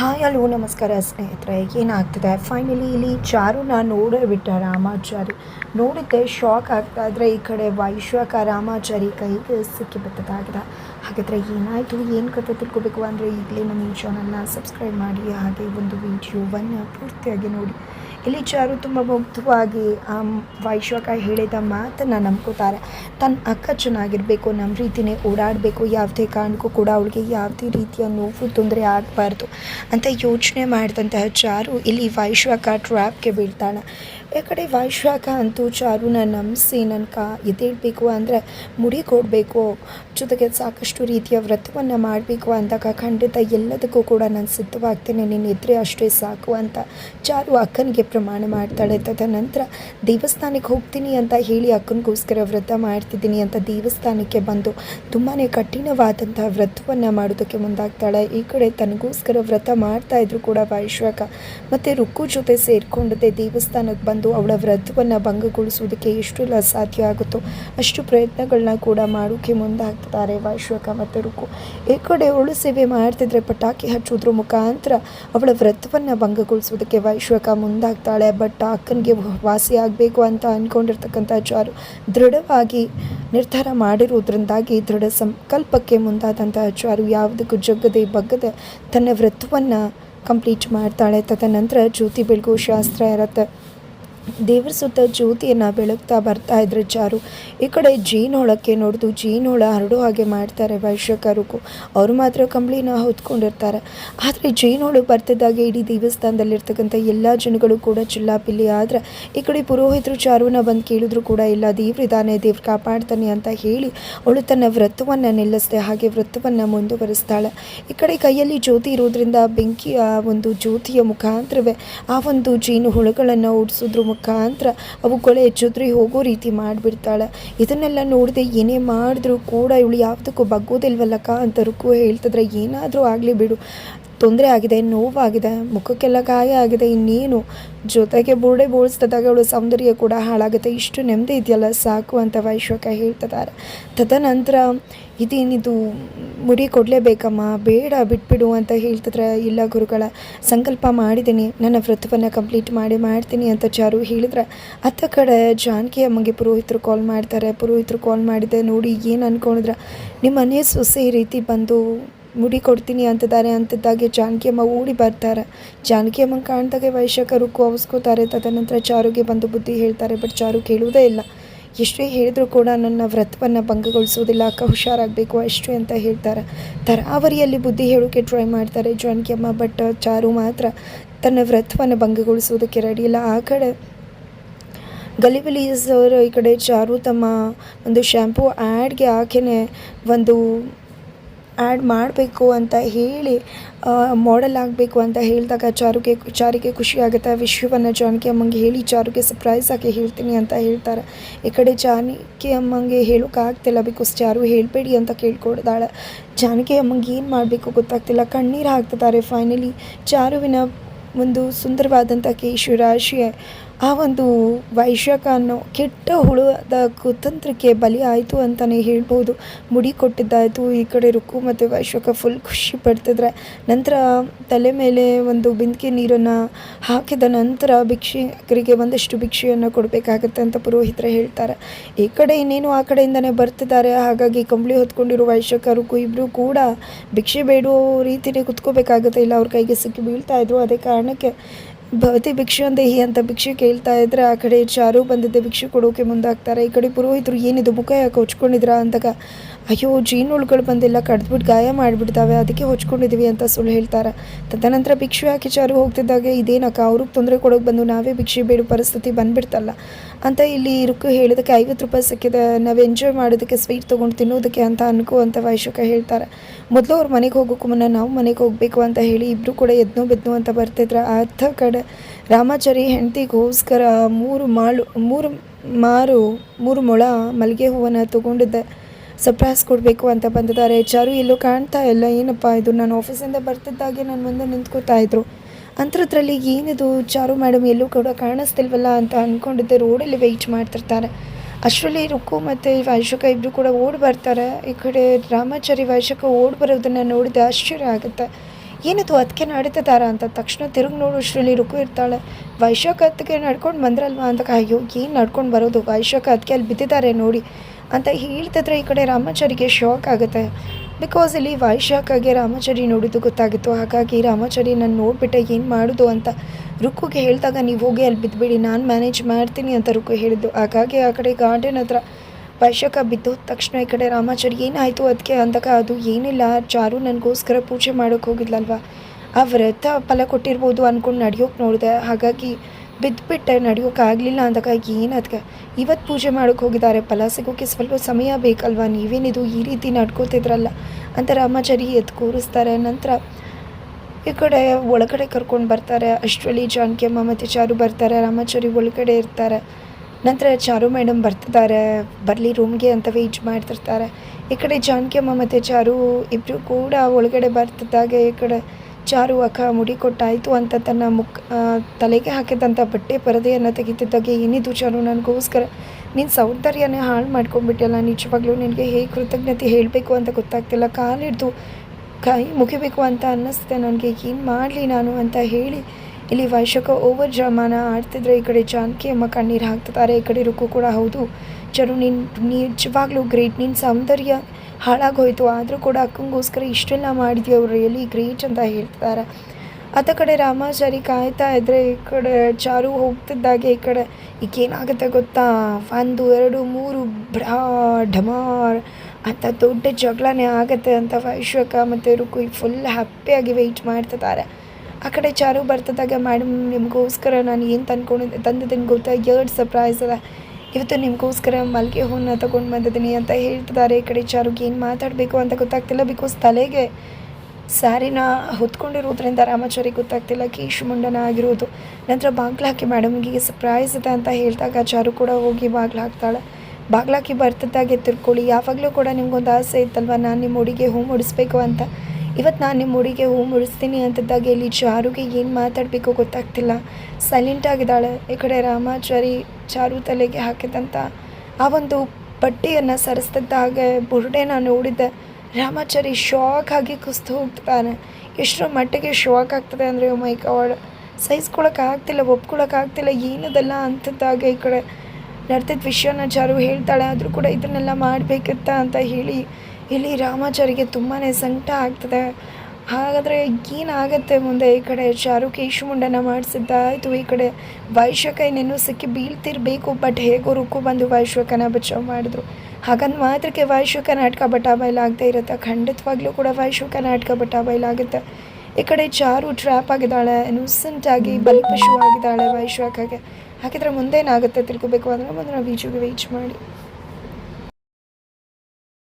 Hi hello, ನಮಸ್ಕಾರ ಸ್ನೇಹಿತರೆ, ಏನಾಗ್ತಿದೆ? ಫೈನಲಿ ಇಲ್ಲಿ ಚಾರುನ ನೋಡೇ ಬಿಟ್ಟ ರಾಮಾಚಾರಿ. ನೋಡಿದ್ದೆ ಶಾಕ್ ಆಗ್ತಾ ಇದ್ರೆ ಈ ಕಡೆ ವೈಶ್ವಕ ರಾಮಾಚಾರಿ ಕೈಗೆ ಸಿಕ್ಕಿಬಿಟ್ಟದಾಗಿದೆ. ಹಾಗಾದರೆ ಏನಾಯಿತು? ಏನು ಕತೆ ತಿಳ್ಕೊಬೇಕು ಅಂದರೆ ಈಗಲೇ ನಮ್ಮ ಈ ಚಾನಲ್ನ ಸಬ್ಸ್ಕ್ರೈಬ್ ಮಾಡಿ, ಹಾಗೆ ಒಂದು ವಿಡಿಯೋವನ್ನು ಪೂರ್ತಿಯಾಗಿ ನೋಡಿ. ಇಲ್ಲಿ ಚಾರು ತುಂಬ ಮುಗ್ಧವಾಗಿ ಆ ವೈಶ್ವಕ ಹೇಳಿದ ಮಾತನ್ನು ನಂಬ್ಕೋತಾರೆ. ತನ್ನ ಅಕ್ಕ ಚೆನ್ನಾಗಿರಬೇಕು ನಮ್ಮ ರೀತಿಯೇ ಓಡಾಡಬೇಕು, ಯಾವುದೇ ಕಾರಣಕ್ಕೂ ಕೂಡ ಅವಳಿಗೆ ಯಾವುದೇ ರೀತಿಯ ನೋವು, ತೊಂದರೆ ಆಗಬಾರ್ದು ಅಂತ ಯೋಚನೆ ಮಾಡಿದಂತಹ ಚಾರು ಇಲ್ಲಿ ವೈಶ್ವಕ ಟ್ರ್ಯಾಪ್ಗೆ ಬೀಳ್ತಾಳೆ. ಈ ಕಡೆ ವೈಶ್ವಾಕ ಅಂತೂ ಚಾರುನ ನಂಬಿಸಿ ನನ್ನ ಕಾ ಎದ್ದೇಳಬೇಕು ಅಂದರೆ ಮುಡಿ ಕೊಡಬೇಕು. ಜೊತೆಗೆ ಸಾಕಷ್ಟು ರೀತಿಯ ವ್ರತವನ್ನು ಮಾಡಬೇಕು ಅಂದಾಗ ಖಂಡಿತ ಎಲ್ಲದಕ್ಕೂ ಕೂಡ ನಾನು ಸಿದ್ಧವಾಗ್ತೇನೆ. ನೀನು ಇದ್ರೆ ಅಷ್ಟೇ ಸಾಕು ಅಂತ ಚಾರು ಅಕ್ಕನಿಗೆ ಪ್ರಮಾಣ ಮಾಡ್ತಾಳೆ. ತದನಂತರ ದೇವಸ್ಥಾನಕ್ಕೆ ಹೋಗ್ತೀನಿ ಅಂತ ಹೇಳಿ ಅಕ್ಕನಿಗೋಸ್ಕರ ವ್ರತ ಮಾಡ್ತಿದ್ದೀನಿ ಅಂತ ದೇವಸ್ಥಾನಕ್ಕೆ ಬಂದು ತುಂಬಾ ಕಠಿಣವಾದಂತಹ ವ್ರತವನ್ನು ಮಾಡೋದಕ್ಕೆ ಮುಂದಾಗ್ತಾಳೆ. ಈ ಕಡೆ ತನಗೋಸ್ಕರ ವ್ರತ ಮಾಡ್ತಾ ಇದ್ರು ಕೂಡ ವೈಶ್ವಕ. ಮತ್ತು ರುಕ್ಕು ಜೊತೆ ಸೇರಿಕೊಂಡದೆ ದೇವಸ್ಥಾನಕ್ಕೆ ಬಂದು ಅವಳ ವ್ರತವನ್ನು ಭಂಗಗೊಳಿಸುವುದಕ್ಕೆ ಎಷ್ಟೆಲ್ಲ ಸಾಧ್ಯ ಆಗುತ್ತೋ ಅಷ್ಟು ಪ್ರಯತ್ನಗಳನ್ನ ಕೂಡ ಮಾಡೋಕ್ಕೆ ಮುಂದಾಗ್ತಾರೆ ವೈಶ್ವಕ. ಮತ್ತು ಈ ಕಡೆ ಅವಳು ಸೇವೆ ಮಾಡ್ತಿದ್ರೆ ಪಟಾಕಿ ಹಚ್ಚೋದ್ರ ಮುಖಾಂತರ ಅವಳ ವ್ರತವನ್ನು ಭಂಗಗೊಳಿಸೋದಕ್ಕೆ ವೈಶ್ವಕ ಮುಂದಾಗ್ತಾಳೆ. ಬಟ್ ಅಕ್ಕನಿಗೆ ವಾಸಿ ಆಗಬೇಕು ಅಂತ ಅಂದ್ಕೊಂಡಿರ್ತಕ್ಕಂಥ ಚಾರು ದೃಢವಾಗಿ ನಿರ್ಧಾರ ಮಾಡಿರುವುದರಿಂದಾಗಿ ದೃಢ ಸಂಕಲ್ಪಕ್ಕೆ ಮುಂದಾದಂತಹ ಚಾರು ಯಾವುದಕ್ಕೂ ಜಗ್ಗದೆ ಬಗ್ಗದೆ ತನ್ನ ವ್ರತವನ್ನು ಕಂಪ್ಲೀಟ್ ಮಾಡ್ತಾಳೆ. ತದನಂತರ ಜ್ಯೋತಿ ಬೆಳಗೋ ಶಾಸ್ತ್ರ ಇರುತ್ತೆ ದೇವ್ರ ಸುತ್ತ ಜ್ಯೋತಿಯನ್ನು ಬೆಳಗ್ತಾ ಬರ್ತಾ ಇದ್ರೆ ಚಾರು. ಈ ಕಡೆ ಜೀನೊಳಕ್ಕೆ ನೋಡಿದು ಜೀನೊಳ ಹರಡೋ ಹಾಗೆ ಮಾಡ್ತಾರೆ ವೈಶ್ಯಕರಿಗೂ ಅವರು ಮಾತ್ರ ಕಂಬಳಿನ ಹೊತ್ಕೊಂಡಿರ್ತಾರೆ. ಆದರೆ ಜೀನೊಳು ಬರ್ತಿದ್ದಾಗೆ ಇಡೀ ದೇವಸ್ಥಾನದಲ್ಲಿರ್ತಕ್ಕಂಥ ಎಲ್ಲ ಜನಗಳು ಕೂಡ ಚಿಲ್ಲಾಪಿಲ್ಲಿ ಆದರೆ ಈ ಕಡೆ ಪುರೋಹಿತರು ಚಾರುನ ಬಂದು ಕೇಳಿದ್ರು ಕೂಡ ಇಲ್ಲ ದೇವ್ರಿದ್ದಾನೆ ದೇವ್ರು ಕಾಪಾಡ್ತಾನೆ ಅಂತ ಹೇಳಿ ಅವಳು ತನ್ನ ವ್ರತವನ್ನು ನಿಲ್ಲಿಸ್ದೆ, ಹಾಗೆ ವ್ರತವನ್ನು ಮುಂದುವರಿಸ್ತಾಳೆ. ಈ ಕಡೆ ಕೈಯಲ್ಲಿ ಜ್ಯೋತಿ ಇರೋದ್ರಿಂದ ಬೆಂಕಿಯ ಒಂದು ಜ್ಯೋತಿಯ ಮುಖಾಂತರವೇ ಆ ಒಂದು ಜೀನು ಹುಳುಗಳನ್ನು ಓಡಿಸೋದ್ರ ಮುಖಾಂತರ ಅವುಗಳೇ ಚದುರಿ ಹೋಗೋ ರೀತಿ ಮಾಡಿಬಿಡ್ತಾಳೆ. ಇದನ್ನೆಲ್ಲ ನೋಡದೆ ಏನೇ ಮಾಡಿದ್ರು ಕೂಡ ಇವಳು ಯಾವುದಕ್ಕೂ ಬಗ್ಗೋದಿಲ್ವಲ್ಲಕ್ಕ ಅಂತ ರುಕ್ಕು ಹೇಳ್ತಿದ್ರೆ ಏನಾದರೂ ಆಗಲಿ ಬಿಡು. ತೊಂದರೆ ಆಗಿದೆ, ನೋವಾಗಿದೆ, ಮುಖಕ್ಕೆಲ್ಲ ಗಾಯ ಆಗಿದೆ, ಇನ್ನೇನು? ಜೊತೆಗೆ ಬುರುಡೆ ಅವಳು ಸೌಂದರ್ಯ ಕೂಡ ಹಾಳಾಗುತ್ತೆ. ಇಷ್ಟು ನೆಮ್ಮದಿ ಇದೆಯಲ್ಲ, ಸಾಕು ಅಂತ ವೈಶ್ವಕ ಹೇಳ್ತಿದ್ದಾರೆ. ತದನಂತರ, ಇದೇನಿದು, ಮುರಿ ಕೊಡಲೇಬೇಕಮ್ಮ, ಬೇಡ, ಬಿಟ್ಬಿಡು ಅಂತ ಹೇಳ್ತಿದ್ರೆ, ಇಲ್ಲ ಗುರುಗಳ, ಸಂಕಲ್ಪ ಮಾಡಿದ್ದೀನಿ, ನನ್ನ ವ್ರತವನ್ನು ಕಂಪ್ಲೀಟ್ ಮಾಡಿ ಮಾಡ್ತೀನಿ ಅಂತ ಚಾರು ಹೇಳಿದ್ರೆ, ಅತ್ತ ಕಡೆ ಜಾನಕಿ ಅಮ್ಮಗೆ ಪುರೋಹಿತರು ಕಾಲ್ ಮಾಡ್ತಾರೆ. ಪುರೋಹಿತರು ಕಾಲ್ ಮಾಡಿದೆ, ನೋಡಿ ಏನು ಅಂದ್ಕೊಂಡಿದ್ರೆ ನಿಮ್ಮ ಮನೆ ಸೊಸೆ ಈ ರೀತಿ ಬಂದು ಮುಡಿ ಕೊಡ್ತೀನಿ ಅಂತಿದ್ದಾರೆ. ಅಂತಿದ್ದಾಗೆ ಜಾನಕಿ ಅಮ್ಮ ಓಡಿ ಬರ್ತಾರೆ. ಜಾನಕಿ ಅಮ್ಮನ ಕಾಣ್ದಾಗೆ ವೈಶಾಖರು ಕೋವಿಸ್ಕೋತಾರೆ ತದನಂತರ ಚಾರುಗೆ ಬಂದು ಬುದ್ಧಿ ಹೇಳ್ತಾರೆ, ಬಟ್ ಚಾರು ಕೇಳುವುದೇ ಇಲ್ಲ. ಎಷ್ಟೇ ಹೇಳಿದ್ರು ಕೂಡ ನನ್ನ ವ್ರತವನ್ನು ಭಂಗಗೊಳಿಸೋದಿಲ್ಲ ಅಕ್ಕ ಹುಷಾರಾಗಬೇಕು, ಅಷ್ಟೇ ಅಂತ ಹೇಳ್ತಾರೆ. ತರಾವರಿಯಲ್ಲಿ ಬುದ್ಧಿ ಹೇಳೋಕ್ಕೆ ಟ್ರೈ ಮಾಡ್ತಾರೆ ಜಾನಕಿ ಅಮ್ಮ. ಬಟ್ ಚಾರು ಮಾತ್ರ ತನ್ನ ವ್ರತವನ್ನು ಭಂಗಗೊಳಿಸೋದಕ್ಕೆ ರೆಡಿ ಇಲ್ಲ. ಆ ಕಡೆ ಗಲಿಬಿಲೀಸ್ ಅವರು ಈ ಕಡೆ ಚಾರು ತಮ್ಮ ಒಂದು ಶ್ಯಾಂಪೂ ಆ್ಯಡ್ಗೆ ಹಾಕೇ ಒಂದು ಆ್ಯಡ್ ಮಾಡಬೇಕು ಅಂತ ಹೇಳಿ ಮಾಡೆಲ್ ಆಗಬೇಕು ಅಂತ ಹೇಳಿದಾಗ ಚಾರುಗೆ, ಚಾರಿಗೆ ಖುಷಿ ಆಗುತ್ತೆ. ವಿಶ್ವವನ್ನು ಜಾನಕಿ ಅಮ್ಮಂಗೆ ಹೇಳಿ, ಚಾರುಗೆ ಸರ್ಪ್ರೈಸ್ ಆಗಿ ಹೇಳ್ತೀನಿ ಅಂತ ಹೇಳ್ತಾರೆ. ಈ ಕಡೆ ಜಾನಕಿ ಅಮ್ಮಂಗೆ ಹೇಳೋಕ್ಕಾಗ್ತಿಲ್ಲ ಬಿಕಾಸ್ ಚಾರು ಹೇಳಬೇಡಿ ಅಂತ ಕೇಳ್ಕೊಡ್ದಾಳೆ. ಜಾನಕಿ ಅಮ್ಮಂಗೆ ಏನು ಮಾಡಬೇಕು ಗೊತ್ತಾಗ್ತಿಲ್ಲ. ಕಣ್ಣೀರು ಹಾಕ್ತಿದ್ದಾರೆ. ಫೈನಲಿ ಚಾರುವಿನ ಒಂದು ಸುಂದರವಾದಂಥ ಕೇಶರಾಶಿ ಆ ಒಂದು ವೈಶ್ಯಕ ಅನ್ನೋ ಕೆಟ್ಟ ಹುಳದ ಕುತಂತ್ರಕ್ಕೆ ಬಲಿ ಆಯಿತು ಅಂತಲೇ ಹೇಳ್ಬೋದು. ಮುಡಿ ಕೊಟ್ಟಿದ್ದಾಯಿತು ಈ ಕಡೆ ರುಕ್ಕು ಮತ್ತು ವೈಶ್ಯಕ ಫುಲ್ ಖುಷಿ ಪಡ್ತಿದ್ರೆ. ನಂತರ ತಲೆ ಮೇಲೆ ಒಂದು ಬಿಂದಿಗೆ ನೀರನ್ನು ಹಾಕಿದ ನಂತರ ಭಿಕ್ಷಕರಿಗೆ ಒಂದಷ್ಟು ಭಿಕ್ಷೆಯನ್ನು ಕೊಡಬೇಕಾಗತ್ತೆ ಅಂತ ಪುರೋಹಿತರು ಹೇಳ್ತಾರೆ. ಈ ಕಡೆ ಇನ್ನೇನು ಆ ಕಡೆಯಿಂದನೇ ಬರ್ತಿದ್ದಾರೆ. ಹಾಗಾಗಿ ಕಂಬಳಿ ಹೊತ್ಕೊಂಡಿರೋ ವೈಶ್ಯಕ ರುಕ್ಕು ಇಬ್ಬರು ಕೂಡ ಭಿಕ್ಷೆ ಬೇಡೋ ರೀತಿಯೇ ಕುತ್ಕೋಬೇಕಾಗುತ್ತೆ. ಇಲ್ಲ, ಅವ್ರ ಕೈಗೆ ಸಿಕ್ಕಿ ಬೀಳ್ತಾ ಇದ್ರು. ಅದೇ ಕಾರಣಕ್ಕೆ ಭವತಿ ಭಿಕ್ಷುಂದೇಹಿ ಅಂತ ಭಿಕ್ಷೆ ಕೇಳ್ತಾ ಇದ್ರೆ ಆ ಕಡೆ ಚಾರು ಬಂದಿದ್ದೆ, ಭಿಕ್ಷೆ ಕೊಡೋಕೆ ಮುಂದಾಗ್ತಾರೆ. ಈ ಕಡೆ ಪುರೋಹಿತರು ಏನಿದು, ಮುಖ ಯಾಕೆ ಹೊಚ್ಕೊಂಡಿದ್ರಾ ಅಂದಾಗ ಅಯ್ಯೋ ಜೀನುಳುಗಳು ಬಂದಿಲ್ಲ ಕಡ್ದ್ಬಿಟ್ಟು ಗಾಯ ಮಾಡಿಬಿಡ್ತಾವೆ, ಅದಕ್ಕೆ ಹೊಚ್ಕೊಂಡಿದ್ದೀವಿ ಅಂತ ಸುಳ್ಳು ಹೇಳ್ತಾರೆ. ತದನಂತರ ಭಿಕ್ಷು ಯಾಕೆ ಚಾರು ಹೋಗ್ತಿದ್ದಾಗ, ಇದೇನಕ್ಕ, ಅವ್ರಿಗೆ ತೊಂದರೆ ಕೊಡೋಕೆ ಬಂದು ನಾವೇ ಭಿಕ್ಷೆ ಬೇಡೋ ಪರಿಸ್ಥಿತಿ ಬಂದ್ಬಿಡ್ತಲ್ಲ. ಅಂತ ಇಲ್ಲಿ ಇರುಕು ಹೇಳಿದಕ್ಕೆ ಐವತ್ತು ರೂಪಾಯಿ ಸಿಕ್ಕಿದೆ, ನಾವು ಎಂಜಾಯ್ ಮಾಡೋದಕ್ಕೆ ಸ್ವೀಟ್ ತೊಗೊಂಡು ತಿನ್ನೋದಕ್ಕೆ ಅಂತ ಅನ್ಕೋ ಅಂತ ವೈಶೋಕ ಹೇಳ್ತಾರೆ. ಮೊದಲು ಅವ್ರ ಮನೆಗೆ ಹೋಗೋಕ್ಕೂ ಮುನ್ನ ನಾವು ಮನೆಗೆ ಹೋಗಬೇಕು ಅಂತ ಹೇಳಿ ಇಬ್ಬರು ಕೂಡ ಎದ್ನೋ ಬೆದ್ನೋ ಅಂತ ಬರ್ತಿದ್ರೆ. ಅರ್ಥ ಕಡೆ ರಾಮಾಚಾರಿ ಹೆಂಡತಿಗೋಸ್ಕರ ಮೂರು ಮಾಳು, ಮೂರು ಮಾರು, ಮೂರು ಮೊಳ ಮಲ್ಲಿಗೆ ಹೂವನ್ನು ತೊಗೊಂಡಿದ್ದೆ. ಸರ್ಪ್ರೈಸ್ ಕೊಡಬೇಕು ಅಂತ ಬಂದಿದ್ದಾರೆ. ಚಾರು ಎಲ್ಲೂ ಕಾಣ್ತಾ ಇಲ್ಲ. ಏನಪ್ಪ ಇದು? ನಾನು ಆಫೀಸಿಂದ ಬರ್ತಿದ್ದಾಗೆ ನನ್ನ ಮುಂದೆ ನಿಂತ್ಕೋತಾ ಇದ್ರು. ಅಂಥದ್ರಲ್ಲಿ ಏನಿದು? ಚಾರು ಮೇಡಮ್ ಎಲ್ಲೂ ಕೂಡ ಕಾಣಿಸ್ತಿಲ್ವಲ್ಲ ಅಂತ ಅಂದ್ಕೊಂಡಿದ್ದೆ ರೋಡಲ್ಲಿ ವೆಯ್ಟ್ ಮಾಡ್ತಿರ್ತಾರೆ. ಅಷ್ಟರಲ್ಲಿ ರುಕ್ಕು ಮತ್ತು ವೈಶಕ ಇಬ್ಬರು ಕೂಡ ಓಡಿ ಬರ್ತಾರೆ. ಈ ಕಡೆ ರಾಮಾಚಾರಿ, ವೈಶಕ ಓಡಿ ಬರೋದನ್ನು ನೋಡಿದೆ ಆಶ್ಚರ್ಯ ಆಗುತ್ತೆ. ಏನಿದು ಅದಕ್ಕೆ ನಡೀತಿದ್ದಾರ ಅಂತ ತಕ್ಷಣ ತಿರುಗಿ ನೋಡೋಷ್ಟ್ರಲ್ಲಿ ರುಕು ಇರ್ತಾಳೆ. ವೈಶಾಖ ಅದಕ್ಕೆ ನಡ್ಕೊಂಡು ಬಂದ್ರಲ್ವಾ ಅಂತ ಅಯ್ಯೋ, ಏನು ನಡ್ಕೊಂಡು ಬರೋದು? ವೈಶಾಖ ಅದಕ್ಕೆ ಅಲ್ಲಿ ಬಿದ್ದಿದ್ದಾರೆ ನೋಡಿ ಅಂತ ಹೇಳ್ತಿದ್ರೆ ಈ ಕಡೆ ರಾಮಾಚಾರಿಗೆ ಶಾಕ್ ಆಗುತ್ತೆ. ಬಿಕಾಸ್ ಇಲ್ಲಿ ವೈಶಾಖಗೆ ರಾಮಾಚಾರಿ ನೋಡಿದ್ದು ಗೊತ್ತಾಗಿತ್ತು. ಹಾಗಾಗಿ ರಾಮಾಚಾರಿ ನಾನು ನೋಡಿಬಿಟ್ಟೆ, ಏನು ಮಾಡೋದು ಅಂತ ರುಕ್ಕುಗೆ ಹೇಳಿದಾಗ, ನೀವು ಹೋಗಿ ಅಲ್ಲಿ ಬಿದ್ದುಬಿಡಿ ನಾನು ಮ್ಯಾನೇಜ್ ಮಾಡ್ತೀನಿ ಅಂತ ರುಕ್ಕು ಹೇಳಿದ್ದು. ಹಾಗಾಗಿ ಆ ಕಡೆ ಗಾರ್ಡನ್ ಹತ್ರ ವೈಶಾಖ ಬಿದ್ದು ತಕ್ಷಣ ಈ ಕಡೆ ರಾಮಾಚಾರಿ, ಏನಾಯಿತು? ಅದಕ್ಕೆ ಅಂದಾಗ ಅದು ಏನಿಲ್ಲ. ಚಾರು ನನಗೋಸ್ಕರ ಪೂಜೆ ಮಾಡೋಕ್ಕೆ ಹೋಗಿದ್ಲಲ್ವ? ಆ ವ್ರತ ಫಲ ಕೊಟ್ಟಿರ್ಬೋದು ಅಂದ್ಕೊಂಡು ನಡೆಯೋಕೆ ನೋಡಿದೆ. ಹಾಗಾಗಿ ಬಿದ್ದುಬಿಟ್ಟೆ ಆಗಲಿಲ್ಲ ಅಂದಾಗ ಏನು ಅದಕ್ಕೆ ಇವತ್ತು ಪೂಜೆ ಮಾಡೋಕ್ಕೆ ಹೋಗಿದ್ದಾರೆ ಫಲ ಸಿಗೋಕ್ಕೆ ಸ್ವಲ್ಪ ಸಮಯ ಬೇಕಲ್ವಾ? ನೀವೇನಿದು ಈ ರೀತಿ ನಡ್ಕೋತಿದ್ರಲ್ಲ ಅಂತ ರಾಮಾಚಾರಿ ಎದ್ದು ಕೂರಿಸ್ತಾರೆ ನಂತರ ಈ ಕಡೆ ಒಳಗಡೆ ಕರ್ಕೊಂಡು ಬರ್ತಾರೆ. ಅಷ್ಟರಲ್ಲಿ ಜಾನಕಿ ಅಮ್ಮ ಮತ್ತು ಚಾರು ಬರ್ತಾರೆ. ರಾಮಾಚಾರಿ ಒಳಗಡೆ ಇರ್ತಾರೆ. ನಂತರ ಚಾರು ಮೇಡಮ್ ಬರ್ತಿದ್ದಾರೆ. ಬರಲಿ ರೂಮ್ಗೆ ಅಂತ ವೇಟ್ ಮಾಡ್ತಿರ್ತಾರೆ. ಈ ಕಡೆ ಜಾನಕಿ ಅಮ್ಮ ಮತ್ತು ಚಾರು ಇಬ್ಬರು ಕೂಡ ಒಳಗಡೆ ಬರ್ತಿದ್ದಾಗೆ. ಈ ಕಡೆ ಚಾರು ಅಕ್ಕ ಮುಡಿ ಕೊಟ್ಟಾಯಿತು ಅಂತ ತನ್ನ ಮುಖ ತಲೆಗೆ ಹಾಕಿದಂಥ ಬಟ್ಟೆ ಪರದೆಯನ್ನು ತೆಗಿತಿದ್ದಾಗೆ. ಏನಿದು ಚಾರು ನನಗೋಸ್ಕರ ನೀನು ಸೌಂದರ್ಯನೇ ಹಾಳು ಮಾಡ್ಕೊಂಡ್ಬಿಟ್ಟಲ್ಲ ನಿಜವಾಗ್ಲೂ ನಿನಗೆ ಹೇಗೆ ಕೃತಜ್ಞತೆ ಹೇಳಬೇಕು ಅಂತ ಗೊತ್ತಾಗ್ತಿಲ್ಲ. ಕಾಲಿಡ್ದು ಕೈ ಮುಗಿಬೇಕು ಅಂತ ಅನ್ನಿಸ್ತೆ ನನಗೆ. ಏನು ಮಾಡಲಿ ನಾನು ಅಂತ ಹೇಳಿ ಇಲ್ಲಿ ವೈಶಕ ಓವರ್ ಜಮಾನ ಆಡ್ತಿದ್ರೆ ಈ ಕಡೆ ಜಾನಕಿ ಅಮ್ಮ ಕಣ್ಣೀರು ಹಾಕ್ತಿದ್ದಾರೆ. ಈ ಕಡೆ ರುಕು ಕೂಡ ಹೌದು. ಚರು ನಿನ್ ನಿಜವಾಗ್ಲೂ ಗ್ರೇಟ್. ನಿನ್ನ ಸೌಂದರ್ಯ ಹಾಳಾಗೋಯ್ತು. ಆದರೂ ಕೂಡ ಅಕ್ಕಂಗೋಸ್ಕರ ಇಷ್ಟೆಲ್ಲ ಮಾಡಿದ್ವಿ ಅವರು? ರಿಯಲಿ ಗ್ರೇಟ್ ಅಂತ ಹೇಳ್ತಿದ್ದಾರೆ. ಆತ ಕಡೆ ರಾಮಾಚಾರಿ ಕಾಯ್ತಾ ಇದ್ದರೆ ಈ ಕಡೆ ಚಾರು ಹೋಗ್ತಿದ್ದಾಗೆ ಈ ಕಡೆ. ಈಗೇನಾಗುತ್ತೆ ಗೊತ್ತಾ? ಒಂದು, ಎರಡು, ಮೂರು ಬ್ರಾ ಢಮಾರ್ ಅಂತ ದೊಡ್ಡ ಜಗಳನೇ ಆಗುತ್ತೆ ಅಂತ ವೈಶ್ವಕ ಮತ್ತು ರುಕು ಫುಲ್ ಹ್ಯಾಪಿಯಾಗಿ ವೆಯ್ಟ್ ಮಾಡ್ತಿದ್ದಾರೆ. ಆ ಕಡೆ ಚಾರು ಬರ್ತದಾಗ ಮೇಡಮ್ ನಿಮಗೋಸ್ಕರ ನಾನು ಏನು ತಂದ್ಕೊಂಡಿದ್ದೆ ತಂದಿದ್ದೀನಿ ಗೊತ್ತಾ? ಎರಡು ಸರ್ಪ್ರೈಸ್ ಅದ. ಇವತ್ತು ನಿಮಗೋಸ್ಕರ ಮಲ್ಲಿಗೆ ಹೂವನ್ನ ತೊಗೊಂಡು ಬಂದಿದ್ದೀನಿ ಅಂತ ಹೇಳ್ತಿದ್ದಾರೆ. ಈ ಕಡೆ ಚಾರುಗೆ ಏನು ಮಾತಾಡಬೇಕು ಅಂತ ಗೊತ್ತಾಗ್ತಿಲ್ಲ ಬಿಕಾಸ್ ತಲೆಗೆ ಸ್ಯಾರಿನ ಹೊತ್ಕೊಂಡಿರೋದ್ರಿಂದ ರಾಮಾಚಾರಿ ಗೊತ್ತಾಗ್ತಿಲ್ಲ. ಕೇಶು ಮುಂಡನ ಆಗಿರೋದು. ನಂತರ ಬಾಗ್ಲು ಹಾಕಿ ಮೇಡಮ್ಗೆ ಸರ್ಪ್ರೈಸ್ ಇದೆ ಅಂತ ಹೇಳಿದಾಗ ಚಾರು ಕೂಡ ಹೋಗಿ ಬಾಗ್ಲು ಹಾಕ್ತಾಳೆ. ಬಾಗ್ಲಾಕಿ ಬರ್ತಿದ್ದಾಗೆ ತಿರ್ಕೊಳ್ಳಿ. ಯಾವಾಗಲೂ ಕೂಡ ನಿಮ್ಗೊಂದು ಆಸೆ ಇತ್ತಲ್ವ? ನಾನು ನಿಮ್ಮ ಹುಡುಗಿ ಹೂ ಮುಡಿಸ್ಬೇಕು ಅಂತ. ಇವತ್ತು ನಾನು ನಿಮ್ಮ ಹುಡುಗಿಗೆ ಹೂ ಮುಡಿಸ್ತೀನಿ ಅಂತಿದ್ದಾಗ ಇಲ್ಲಿ ಚಾರುಗೆ ಏನು ಮಾತಾಡಬೇಕು ಗೊತ್ತಾಗ್ತಿಲ್ಲ. ಸೈಲೆಂಟ್ ಆಗಿದ್ದಾಳೆ. ಈ ಕಡೆ ರಾಮಾಚಾರಿ ಚಾರು ತಲೆಗೆ ಹಾಕಿದಂಥ ಆ ಒಂದು ಬಟ್ಟೆಯನ್ನು ಸರಿಸ್ತಿದ್ದಾಗ ನಾನು ನೋಡಿದ್ದೆ. ರಾಮಾಚಾರಿ ಶಾಕ್ ಆಗಿ ಕುಸ್ತು ಹೋಗ್ತಾನೆ ಎಷ್ಟರ ಮಟ್ಟಿಗೆ ಶಾಕ್ ಆಗ್ತದೆ ಅಂದರೆ ಮೈಕಾವಳ ಸಹಿಸ್ಕೊಳಕ್ಕೆ ಆಗ್ತಿಲ್ಲ ಸಹಿಸ್ಕೊಳಕ್ಕಾಗ್ತಿಲ್ಲ ಒಪ್ಕೊಳಕ್ಕಾಗ್ತಿಲ್ಲ ಏನದಲ್ಲ ಅಂತಿದ್ದಾಗ ಈ ಕಡೆ. ನಡೆದಿದ್ದ ವಿಷಯನ ಚಾರು ಹೇಳ್ತಾಳೆ, ಆದರೂ ಕೂಡ ಇದನ್ನೆಲ್ಲ ಮಾಡಬೇಕಿತ್ತ ಅಂತ ಹೇಳಿ ಇಲ್ಲಿ ರಾಮಾಚಾರಿಗೆ ತುಂಬಾ ಸಂಕಟ ಆಗ್ತದೆ. ಹಾಗಾದರೆ ಏನಾಗತ್ತೆ ಮುಂದೆ ಈ ಕಡೆ? ಚಾರು ಕೇಶಮುಂಡನ ಮಾಡಿಸಿದ್ದಾಯಿತು ಈ ಕಡೆ. ವೈಶ್ಯಕ ಇನ್ನೇನು ಸಿಕ್ಕಿ ಬೀಳ್ತಿರ್ಬೇಕು ಬಟ್ ಹೇಗೋ ರುಕ್ಕು ಬಂದು ವೈಶ್ವಕನ ಬಚಾವ್ ಮಾಡಿದ್ರು. ಹಾಗಂದ್ ಮಾತ್ರಕ್ಕೆ ವೈಶ್ವಕ ನಾಟಕ ಬಟಾ ಬಯಲಾಗದೇ ಇರುತ್ತೆ. ಖಂಡಿತವಾಗ್ಲೂ ಕೂಡ ವೈಶ್ವಕ ನಾಟಕ ಬಟಾ ಬಯಲಾಗುತ್ತೆ ಈ ಕಡೆ ಚಾರು ಟ್ರ್ಯಾಪ್ ಆಗಿದ್ದಾಳೆ ಇನ್ನೂಸೆಂಟ್ ಆಗಿ ಬಲಿಪಶು ಆಗಿದ್ದಾಳೆ ವೈಶ್ವಕಗೆ ಹಾಗಿದ್ರೆ ಮುಂದೇನಾಗುತ್ತೆ ತಿಳ್ಕೊಬೇಕು? ಅಂದರೆ ಮುಂದೆ ನಾವು ಈಜುಗೆ ವೇಚ್ ಮಾಡಿ.